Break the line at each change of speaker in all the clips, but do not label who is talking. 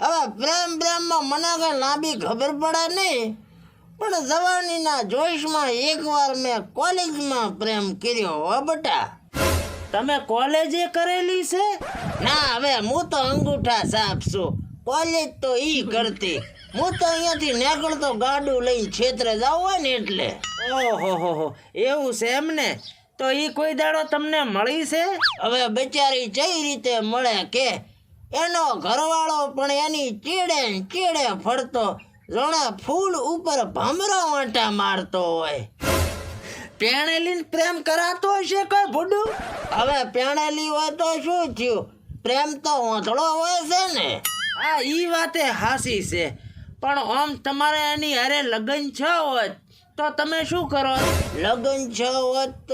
હવે પ્રેમ પ્રેમમાં મને કઈ લાંબી ખબર પડે નહીં પણ જવાનીના જોશમાં એકવાર મેં કોલેજમાં પ્રેમ કર્યો હો બટા.
તમે કોલેજે કરેલી છે?
ના હવે હું તો અંગૂઠા સાફ છું. કોલેજ તો ઈ કરતી. હું તો અહીંયાથી નીકળતો ગાડું લઈને છેતરે જાવ હોય ને એટલે.
ઓહો હો હો. એવું છે એમ ને? તો ઈ કોઈ દાડો તમને મળી છે?
હવે બિચારી કઈ રીતે મળે કે એનો ઘરવાળો પણ એની ચીડે ચીડે ફરતો જોણે ફૂલ ઉપર ભમરો વાંટા મારતો હોય.
પેણેલી પ્રેમ કરાતો હશે કોઈ ભૂડું?
હવે પેણેલી હોય તો શું થયું? પ્રેમ તો ઓંધળો હોય છે ને.
હા, ઈ વાતે હાસી છે. પણ આમ તમારે એની હારે લગ્ન છ હોત, તો તમે શું કરો?
લગ્ન છ હોત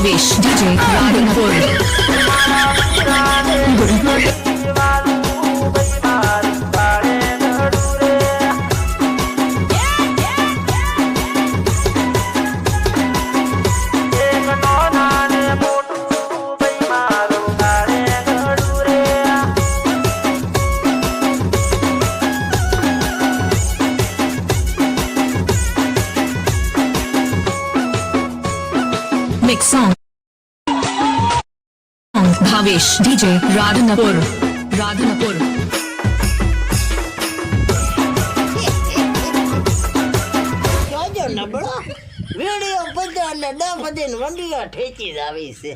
Bhavesh DJ Radhapur mix song Bhavesh DJ Radhanpur
Radhanpur નબળો વીડિયો બધા ને દસ પતિ વંડિયા ઠેકી જ આવી છે.